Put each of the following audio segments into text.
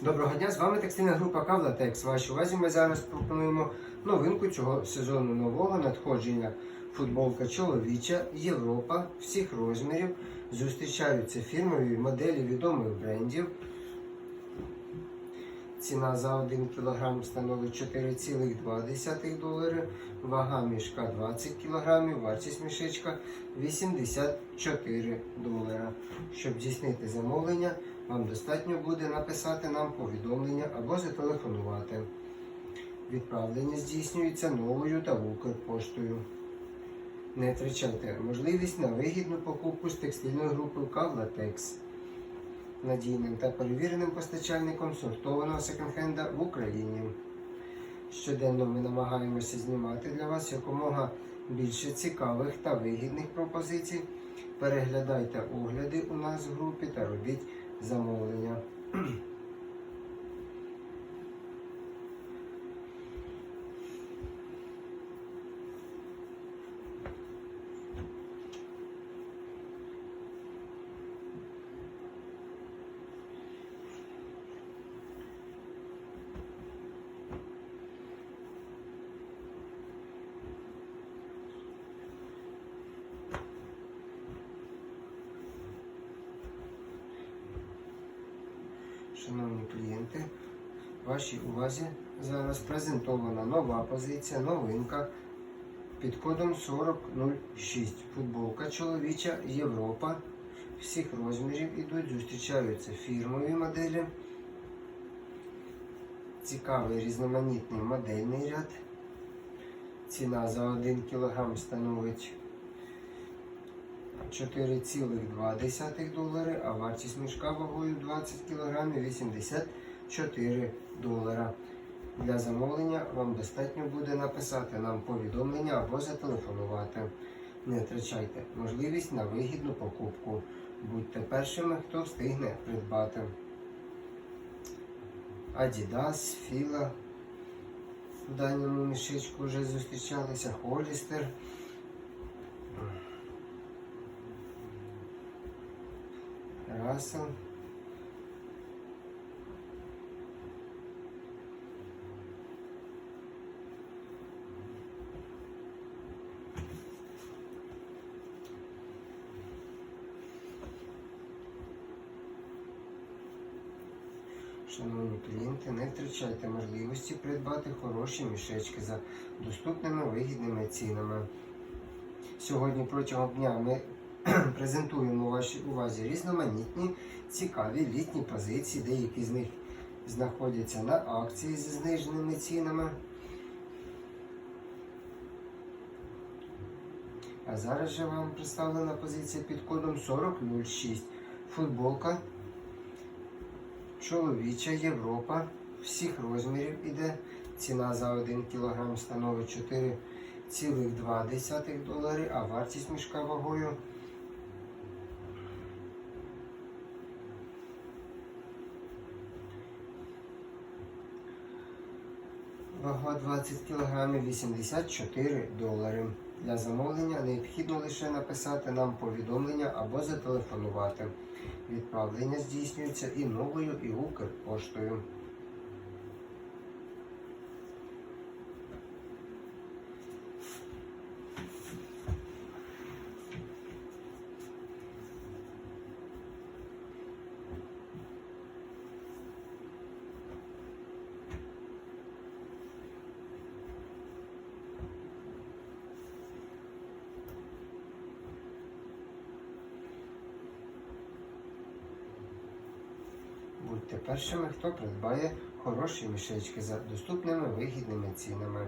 Доброго дня, з вами текстильна група Кавлатекс. Вашій увазі ми зараз пропонуємо новинку цього сезону нового надходження. Футболка чоловіча, Європа всіх розмірів. Зустрічаються фірмові моделі відомих брендів. Ціна за 1 кг становить 4,2 долари, вага мішка 20 кг, вартість мішечка 84 долара. Щоб здійснити замовлення, вам достатньо буде написати нам повідомлення або зателефонувати. Відправлення здійснюється новою та Укрпоштою. Не втрачайте можливість на вигідну покупку з текстильною групою Кавлатекс надійним та перевіреним постачальником сортованого секонд-хенда в Україні. Щоденно ми намагаємося знімати для вас якомога більше цікавих та вигідних пропозицій. Переглядайте огляди у нас в групі та робіть замовлення. Шановні клієнти, вашій увазі зараз презентована нова позиція, новинка під кодом 4006. Футболка чоловіча Європа. Всіх розмірів ідуть, зустрічаються фірмові моделі. Цікавий різноманітний модельний ряд. Ціна за 1 кг становить 4,2 долари, а вартість мішка вагою 20 кг 84 долара. Для замовлення вам достатньо буде написати нам повідомлення або зателефонувати. Не втрачайте можливість на вигідну покупку. Будьте першими, хто встигне придбати. Adidas, Fila. В даному мішечку вже зустрічалися Холістер. Рассел. Шановні клієнти, не втрачайте можливості придбати хороші мішечки за доступними вигідними цінами. Сьогодні протягом дня ми презентуємо вашій увазі різноманітні, цікаві літні позиції. Деякі з них знаходяться на акції зі зниженими цінами. А зараз же вам представлена позиція під кодом 4006. Футболка чоловіча Європа всіх розмірів іде. Ціна за 1 кг становить 4,2 долари, а вартість мішка вагою Вага 20 кг 84 долари. Для замовлення необхідно лише написати нам повідомлення або зателефонувати. Відправлення здійснюється і новою, і Укрпоштою. Будьте першими, хто придбає хороші мішечки за доступними вигідними цінами.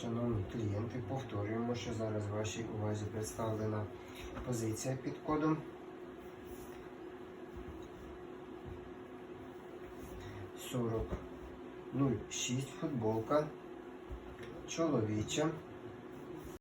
Шановні клієнти, повторюємо, що зараз вашій увазі представлена позиція під кодом. 4006 футболка чоловіча